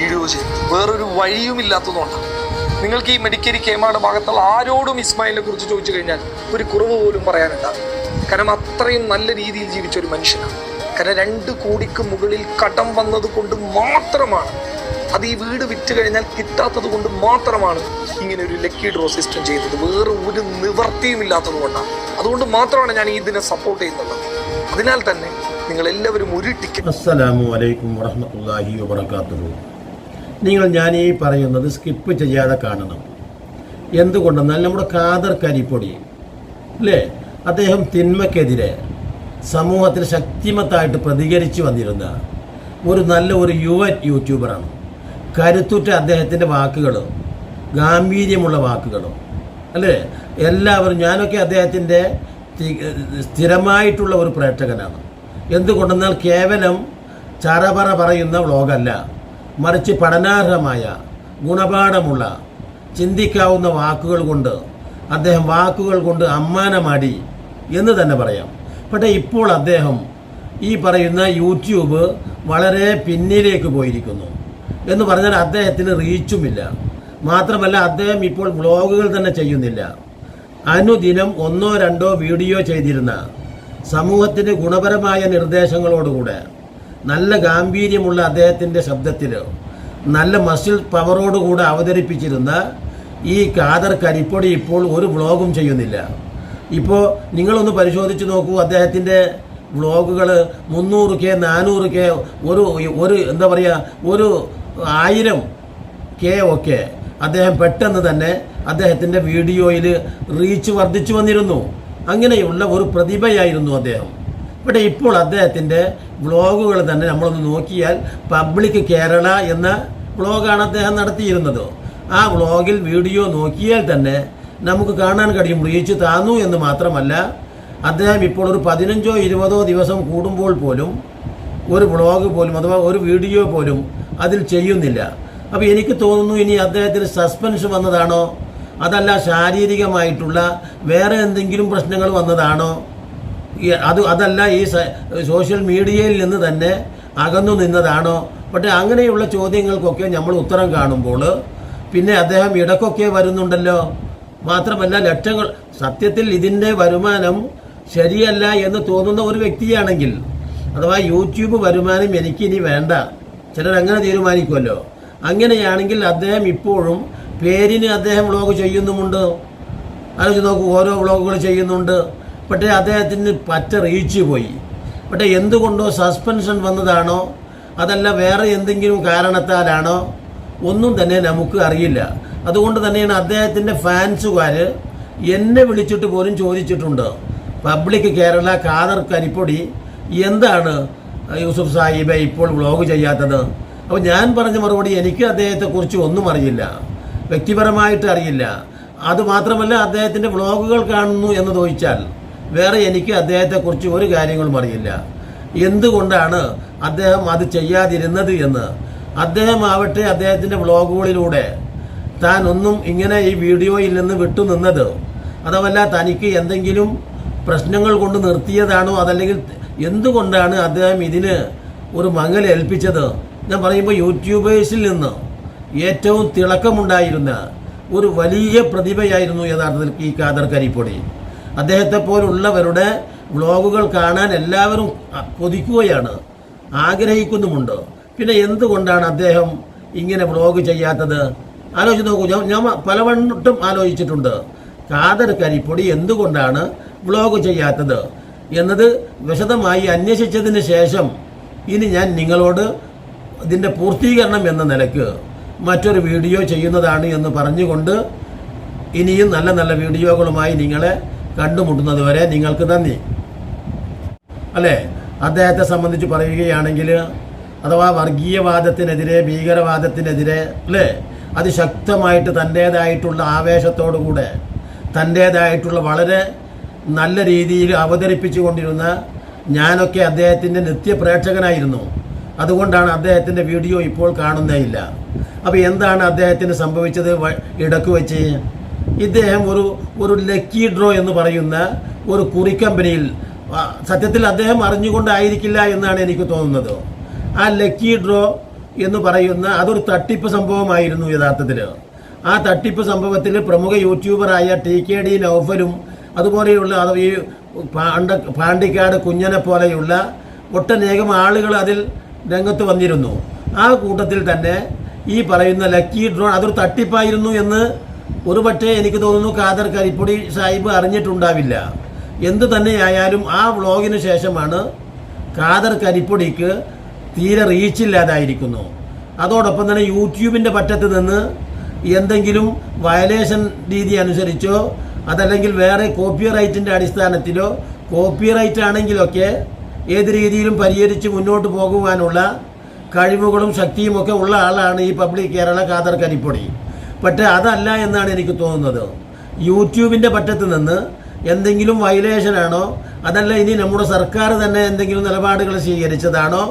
Video ചെയ്യുന്നത് വേറൊരു വഴിയും ഇല്ലാത്തതുകൊണ്ടാണ് നിങ്ങൾക്ക് ഈ മെഡിക്കരി കേമാട് ഭാഗത്തുള്ള ആരോടും ഇസ്മായിലിനെ കുറിച്ച് ചോദിച്ചു കഴിഞ്ഞാൽ ഒരു കുറവ് പോലും പറയാനുണ്ടാകും കാരണം അത്രയും നല്ല രീതിയിൽ ജീവിച്ച ഒരു മനുഷ്യനാണ് കാരണം രണ്ട് കോടിക്ക് മുകളിൽ കടം വന്നത് കൊണ്ട് മാത്രമാണ്. അത് ഈ വീട് വിറ്റ് കഴിഞ്ഞാൽ കിട്ടാത്തത് കൊണ്ട് മാത്രമാണ് ഇങ്ങനെ ഒരു ലക്കി ഡ്രോ സിസ്റ്റം ചെയ്തത്. വേറെ ഒരു നിവർത്തിയും ഇല്ലാത്തത് കൊണ്ടാണ് അതുകൊണ്ട് മാത്രമാണ് ഞാൻ ഇതിനെ സപ്പോർട്ട് ചെയ്യുന്നത്. അതിനാൽ തന്നെ നിങ്ങൾ എല്ലാവരും ഒരു ടിക്കറ്റ് അസ്സലാമു അലൈക്കും വറഹ്മത്തുള്ളാഹി വബറകാതുഹു. നിങ്ങൾ ഞാൻ ഈ പറയുന്നത് സ്കിപ്പ് ചെയ്യാതെ കാണണം. എന്തുകൊണ്ടെന്നാൽ നമ്മുടെ കാദർ കരിപ്പൊടി അല്ലേ അദ്ദേഹം തിന്മയ്ക്കെതിരെ സമൂഹത്തിൽ ശക്തിമത്തായിട്ട് പ്രതികരിച്ചു വന്നിരുന്ന ഒരു നല്ല ഒരു യുവ യൂട്യൂബറാണ്. കരുത്തുറ്റ അദ്ദേഹത്തിന്റെ വാക്കുകൾ ഗാംഭീര്യമുള്ള വാക്കുകളും അല്ലേ? എല്ലാവരും ഞാനൊക്കെ അദ്ദേഹത്തിന്റെ സ്ഥിരമായിട്ടുള്ള ഒരു പ്രേക്ഷകനാണ്. എന്തുകൊണ്ടെന്നാൽ കേവലം ചറപറ പറയുന്ന വ്ളോഗല്ല. മറിച്ച് പഠനാർഹമായ ഗുണപാഠമുള്ള ചിന്തിക്കാവുന്ന വാക്കുകൾ കൊണ്ട് അദ്ദേഹം വാക്കുകൾ കൊണ്ട് അമ്മാനമാടി എന്ന് തന്നെ പറയാം. പക്ഷേ ഇപ്പോൾ അദ്ദേഹം ഈ പറയുന്ന യൂട്യൂബ് വളരെ പിന്നിലേക്ക് പോയിരിക്കുന്നു എന്ന് പറഞ്ഞാൽ അദ്ദേഹത്തിന് റീച്ചുമില്ല. മാത്രമല്ല അദ്ദേഹം ഇപ്പോൾ വ്ളോഗുകൾ തന്നെ ചെയ്യുന്നില്ല. അനുദിനം ഒന്നോ രണ്ടോ വീഡിയോ ചെയ്തിരുന്ന സമൂഹത്തിന് ഗുണപരമായ നിർദ്ദേശങ്ങളോടുകൂടെ നല്ല ഗാംഭീര്യമുള്ള അദ്ദേഹത്തിന്റെ ശബ്ദത്തിൽ നല്ല മസിൽ പവറോടുകൂടെ അവതരിപ്പിച്ചിരുന്ന ഈ കാദർ കരിപ്പൊടി ഇപ്പോൾ ഒരു വ്ളോഗും ചെയ്യുന്നില്ല. ഇപ്പോൾ നിങ്ങളൊന്ന് പരിശോധിച്ച് നോക്കൂ അദ്ദേഹത്തിന്റെ വ്ളോഗുകൾ മുന്നൂറ് കെ നാനൂറ് കെ ഒരു ഒരു എന്താ പറയുക ഒരു ആയിരം കെ ഒക്കെ അദ്ദേഹം പെട്ടെന്ന് തന്നെ അദ്ദേഹത്തിന്റെ വീഡിയോയിൽ റീച്ച് വർദ്ധിച്ചു വന്നിരുന്നു. അങ്ങനെയുള്ള ഒരു പ്രതിഭയായിരുന്നു അദ്ദേഹം. ഇവിടെ ഇപ്പോൾ അദ്ദേഹത്തിന്റെ വ്ളോഗുകൾ തന്നെ നമ്മളൊന്ന് നോക്കിയാൽ പബ്ലിക് കേരള എന്ന വ്ളോഗാണ് അദ്ദേഹം നടത്തിയിരുന്നത്. ആ വ്ളോഗിൽ വീഡിയോ നോക്കിയാൽ തന്നെ നമുക്ക് കാണാൻ കഴിയും. റീച്ച് താന്നു എന്ന് മാത്രമല്ല അദ്ദേഹം ഇപ്പോൾ ഒരു പതിനഞ്ചോ ഇരുപതോ ദിവസം കൂടുമ്പോൾ പോലും ഒരു വ്ളോഗ് പോലും അഥവാ ഒരു വീഡിയോ പോലും അതിൽ ചെയ്യുന്നില്ല. അപ്പോൾ എനിക്ക് തോന്നുന്നു ഇനി അദ്ദേഹത്തിന് സസ്പെൻഷൻ വന്നതാണോ? അതല്ല ശാരീരികമായിട്ടുള്ള വേറെ എന്തെങ്കിലും പ്രശ്നങ്ങൾ വന്നതാണോ? അത് അതല്ല ഈ സോഷ്യൽ മീഡിയയിൽ നിന്ന് തന്നെ അകന്നു നിന്നതാണോ? പക്ഷേ അങ്ങനെയുള്ള ചോദ്യങ്ങൾക്കൊക്കെ നമ്മൾ ഉത്തരം കാണുമ്പോൾ പിന്നെ അദ്ദേഹം ഇടക്കൊക്കെ വരുന്നുണ്ടല്ലോ. മാത്രമല്ല ലക്ഷങ്ങൾ സത്യത്തിൽ ഇതിന്റെ വരുമാനം ശരിയല്ല എന്ന് തോന്നുന്ന ഒരു വ്യക്തിയാണെങ്കിൽ അഥവാ യൂട്യൂബ് വരുമാനം എനിക്കിനി വേണ്ട. ചിലർ അങ്ങനെ തീരുമാനിക്കുമല്ലോ. അങ്ങനെയാണെങ്കിൽ അദ്ദേഹം ഇപ്പോഴും പേരിന് അദ്ദേഹം വ്ളോഗ് ചെയ്യുന്നുമുണ്ട്. ആലോചിച്ച് നോക്കൂ ഓരോ വ്ളോഗുകൾ ചെയ്യുന്നുണ്ട്. പക്ഷേ അദ്ദേഹത്തിന് പറ്റ റീച്ച് പോയി. പക്ഷേ എന്തുകൊണ്ടോ സസ്പെൻഷൻ വന്നതാണോ? അതല്ല വേറെ എന്തെങ്കിലും കാരണത്താലാണോ? ഒന്നും തന്നെ നമുക്ക് അറിയില്ല. അതുകൊണ്ട് തന്നെയാണ് അദ്ദേഹത്തിന്റെ ഫാൻസുകാർ എന്നെ വിളിച്ചിട്ട് പോലും ചോദിച്ചിട്ടുണ്ട്. പബ്ലിക് കേരള കാദർ കരിപ്പൊടി എന്താണ് യൂസുഫ് സാഹിബെ ഇപ്പോൾ വ്ളോഗ് ചെയ്യാത്തത്? അപ്പോൾ ഞാൻ പറഞ്ഞ മറുപടി എനിക്ക് അദ്ദേഹത്തെക്കുറിച്ച് ഒന്നും അറിയില്ല. വ്യക്തിപരമായിട്ട് അറിയില്ല. അതുമാത്രമല്ല അദ്ദേഹത്തിന്റെ വ്ളോഗുകൾ കാണുന്നു എന്ന് ചോദിച്ചാൽ വേറെ എനിക്ക് അദ്ദേഹത്തെക്കുറിച്ച് ഒരു കാര്യങ്ങളും അറിയില്ല. എന്തുകൊണ്ടാണ് അദ്ദേഹം അത് ചെയ്യാതിരുന്നത് എന്ന്? അദ്ദേഹം ആവട്ടെ അദ്ദേഹത്തിന്റെ വ്ളോഗുകളിലൂടെ താൻ ഒന്നും ഇങ്ങനെ ഈ വീഡിയോയിൽ നിന്ന് വിട്ടുനിന്നത് അതവല്ല തനിക്ക് എന്തെങ്കിലും പ്രശ്നങ്ങൾ കൊണ്ട് നിർത്തിയതാണോ? അതല്ലെങ്കിൽ എന്തുകൊണ്ടാണ് അദ്ദേഹം ഇതിന് ഒരു മങ്ങൽ ഏൽപ്പിച്ചത്? ഞാൻ പറയുമ്പോൾ യൂട്യൂബേഴ്സിൽ നിന്ന് ഏറ്റവും തിളക്കമുണ്ടായിരുന്ന ഒരു വലിയ പ്രതിഭയായിരുന്നു യഥാർത്ഥത്തിൽ ഈ കാദർ കരിപ്പൊടി. അദ്ദേഹത്തെ പോലുള്ളവരുടെ വ്ളോഗുകൾ കാണാൻ എല്ലാവരും കൊതിക്കുകയാണ് ആഗ്രഹിക്കുന്നുമുണ്ട്. പിന്നെ എന്തുകൊണ്ടാണ് അദ്ദേഹം ഇങ്ങനെ വ്ളോഗ് ചെയ്യാത്തത്? ആലോചിച്ച് നോക്കൂ ഞാൻ ഞാൻ പലവണ്ണട്ടും ആലോചിച്ചിട്ടുണ്ട്. കാദർ കരിപ്പൊടി എന്തുകൊണ്ടാണ് വ്ളോഗ് ചെയ്യാത്തത്? എന്നത് വിശദമായി അന്വേഷിച്ചതിന് ശേഷം ഇനി ഞാൻ നിങ്ങളോട് ഇതിന്റെ പൂർത്തീകരണം എന്ന നിലയ്ക്ക് മറ്റൊരു വീഡിയോ ചെയ്യുന്നതാണ് എന്ന് പറഞ്ഞുകൊണ്ട് ഇനിയും നല്ല നല്ല വീഡിയോകളുമായി നിങ്ങളെ കണ്ടുമുട്ടുന്നത് വരെ നിങ്ങൾക്ക് നന്ദി. അല്ലേ? അദ്ദേഹത്തെ സംബന്ധിച്ച് പറയുകയാണെങ്കിൽ അഥവാ വർഗീയവാദത്തിനെതിരെ ഭീകരവാദത്തിനെതിരെ അല്ലേ? അതിശക്തമായിട്ട് തന്റേതായിട്ടുള്ള ആവേശത്തോടുകൂടെ തന്റേതായിട്ടുള്ള വളരെ നല്ല രീതിയിൽ അവതരിപ്പിച്ചു കൊണ്ടിരുന്ന ഞാനൊക്കെ അദ്ദേഹത്തിന്റെ നിത്യപ്രേക്ഷകനായിരുന്നു. അതുകൊണ്ടാണ് അദ്ദേഹത്തിന്റെ വീഡിയോ ഇപ്പോൾ കാണുന്നേയില്ല. അപ്പോൾ എന്താണ് അദ്ദേഹത്തിന് സംഭവിച്ചത്? ഇടയ്ക്ക് വെച്ച് ഇദ്ദേഹം ഒരു ഒരു ലക്കി ഡ്രോ എന്ന് പറയുന്ന ഒരു കുറി കമ്പനിയിൽ സത്യത്തിൽ അദ്ദേഹം അറിഞ്ഞുകൊണ്ടായിരിക്കില്ല എന്നാണ് എനിക്ക് തോന്നുന്നത്. ആ ലക്കി ഡ്രോ എന്ന് പറയുന്ന അതൊരു തട്ടിപ്പ് സംഭവമായിരുന്നു യഥാർത്ഥത്തിൽ. ആ തട്ടിപ്പ് സംഭവത്തിൽ പ്രമുഖ യൂട്യൂബറായ ടി കെ ഡി നൗഫലും അതുപോലെയുള്ള അത് ഈ പാണ്ട പാണ്ടിക്കാട് കുഞ്ഞനെ പോലെയുള്ള ഒട്ടനേകം ആളുകൾ അതിൽ രംഗത്ത് വന്നിരുന്നു. ആ കൂട്ടത്തിൽ തന്നെ ഈ പറയുന്ന ലക്കി ഡ്രോൺ അതൊരു തട്ടിപ്പായിരുന്നു എന്ന് ഒരുപക്ഷെ എനിക്ക് തോന്നുന്നു ഖാദർ കരിപ്പൊടി സാഹിബ് അറിഞ്ഞിട്ടുണ്ടാവില്ല. എന്തു തന്നെയായാലും ആ വ്ളോഗിന് ശേഷമാണ് ഖാദർ കരിപ്പൊടിക്ക് തീരെ റീച്ചില്ലാതായിരിക്കുന്നു അതോടൊപ്പം തന്നെ യൂട്യൂബിന്റെ പറ്റത്ത് നിന്ന് എന്തെങ്കിലും വയലേഷൻ രീതി അനുസരിച്ചോ അതല്ലെങ്കിൽ വേറെ കോപ്പിറൈറ്റിന്റെ അടിസ്ഥാനത്തിലോ കോപ്പിറൈറ്റ് ആണെങ്കിലൊക്കെ ഏത് രീതിയിലും പരിഹരിച്ച് മുന്നോട്ട് പോകുവാനുള്ള കഴിവുകളും ശക്തിയുമൊക്കെ ഉള്ള ആളാണ് ഈ പബ്ലിക് കേരള ഖാദർ കരിപ്പൊടി പക്ഷേ അതല്ല എന്നാണ് എനിക്ക് തോന്നുന്നത്. യൂട്യൂബിന്റെ പറ്റത്ത് നിന്ന് എന്തെങ്കിലും വയലേഷനാണോ അതല്ല ഇനി നമ്മുടെ സർക്കാർ തന്നെ എന്തെങ്കിലും നിലപാടുകൾ സ്വീകരിച്ചതാണോ?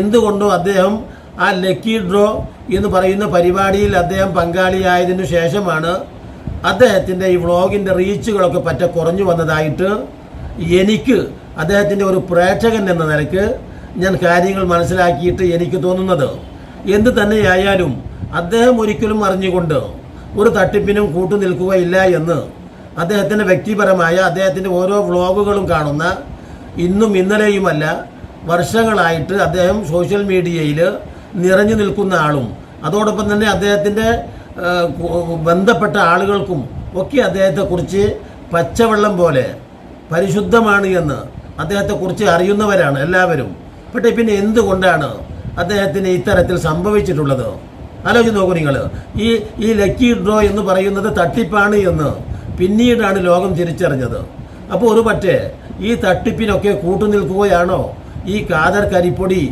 എന്തുകൊണ്ടോ അദ്ദേഹം ആ ലക്കി ഡ്രോ എന്ന് പറയുന്ന പരിപാടിയിൽ അദ്ദേഹം പങ്കാളിയായതിനു ശേഷമാണ് അദ്ദേഹത്തിന്റെ ഈ വ്ളോഗിന്റെ റീച്ചുകളൊക്കെ പറ്റ കുറഞ്ഞു വന്നതായിട്ട് എനിക്ക് അദ്ദേഹത്തിന്റെ ഒരു പ്രേക്ഷകൻ എന്ന നിലയ്ക്ക് ഞാൻ കാര്യങ്ങൾ മനസ്സിലാക്കിയിട്ട് എനിക്ക് തോന്നുന്നത്. എന്ത് തന്നെയായാലും അദ്ദേഹം ഒരിക്കലും അറിഞ്ഞുകൊണ്ട് ഒരു തട്ടിപ്പിനും കൂട്ടു നിൽക്കുകയില്ല എന്ന് അദ്ദേഹത്തിന്റെ വ്യക്തിപരമായ അദ്ദേഹത്തിന്റെ ഓരോ വ്ളോഗുകളും കാണുന്ന ഇന്നും ഇന്നലെയുമല്ല വർഷങ്ങളായിട്ട് അദ്ദേഹം സോഷ്യൽ മീഡിയയിൽ നിറഞ്ഞു നിൽക്കുന്ന ആളും അതോടൊപ്പം തന്നെ അദ്ദേഹത്തിന്റെ ബന്ധപ്പെട്ട ആളുകൾക്കും ഒക്കെ അദ്ദേഹത്തെക്കുറിച്ച് പച്ചവെള്ളം പോലെ പരിശുദ്ധമാണ് എന്ന് അദ്ദേഹത്തെക്കുറിച്ച് അറിയുന്നവരാണ് എല്ലാവരും. പക്ഷേ പിന്നെ എന്തുകൊണ്ടാണ് അദ്ദേഹത്തിന് ഇത്തരത്തിൽ സംഭവിച്ചിട്ടുള്ളത്? ആലോചിച്ച് നോക്കൂ നിങ്ങൾ. ഈ ഈ ലക്കി ഡ്രോ എന്ന് പറയുന്നത് തട്ടിപ്പാണ് എന്ന് പിന്നീടാണ് ലോകം തിരിച്ചറിഞ്ഞത്. അപ്പോൾ ഒരു പറ്റേ ഈ തട്ടിപ്പിനൊക്കെ കൂട്ടുനിൽക്കുകയാണോ? ഈ കാതർ കരിപ്പൊടി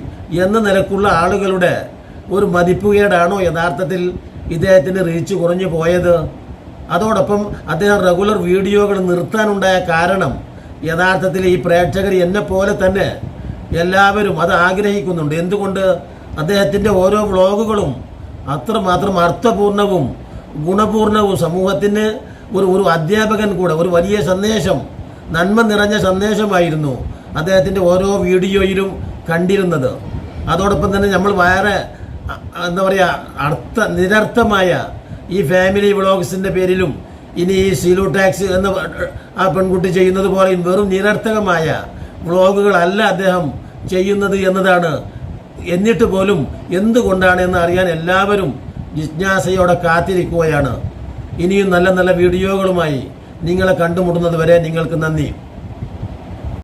എന്ന നിലക്കുള്ള ആളുകളുടെ ഒരു മതിപ്പുകേടാണോ യഥാർത്ഥത്തിൽ ഇദ്ദേഹത്തിന് റീച്ച് കുറഞ്ഞു പോയത്? അതോടൊപ്പം അദ്ദേഹം റെഗുലർ വീഡിയോകൾ നിർത്താനുണ്ടായ കാരണം യഥാർത്ഥത്തിൽ ഈ പ്രേക്ഷകർ എന്നെ പോലെ തന്നെ എല്ലാവരും അത് ആഗ്രഹിക്കുന്നുണ്ട്. എന്തുകൊണ്ട്? അദ്ദേഹത്തിന്റെ ഓരോ വ്ളോഗുകളും അത്രമാത്രം അർത്ഥപൂർണവും ഗുണപൂർണവും സമൂഹത്തിന് ഒരു ഒരു അധ്യാപകൻ കൂടെ ഒരു വലിയ സന്ദേശം നന്മ നിറഞ്ഞ സന്ദേശമായിരുന്നു അദ്ദേഹത്തിന്റെ ഓരോ വീഡിയോയിലും കണ്ടിരുന്നത്. അതോടൊപ്പം തന്നെ നമ്മൾ വേറെ എന്താ പറയുക അർത്ഥ നിരർത്ഥമായ ഈ ഫാമിലി വ്ളോഗ്സിന്റെ പേരിലും ഇനി ഈ സീലു ടാക്സ് എന്ന ആ പെൺകുട്ടി ചെയ്യുന്നത് പോലെ വെറും നിരർത്ഥകമായ വ്ളോഗുകളല്ല അദ്ദേഹം ചെയ്യുന്നത് എന്നതാണ്. എന്നിട്ട് പോലും എന്തുകൊണ്ടാണ് എന്ന് അറിയാൻ എല്ലാവരും ജിജ്ഞാസയോടെ കാത്തിരിക്കുകയാണ്. ഇനിയും നല്ല നല്ല വീഡിയോകളുമായി നിങ്ങളെ കണ്ടുമുട്ടുന്നത് വരെ നിങ്ങൾക്ക് നന്ദി.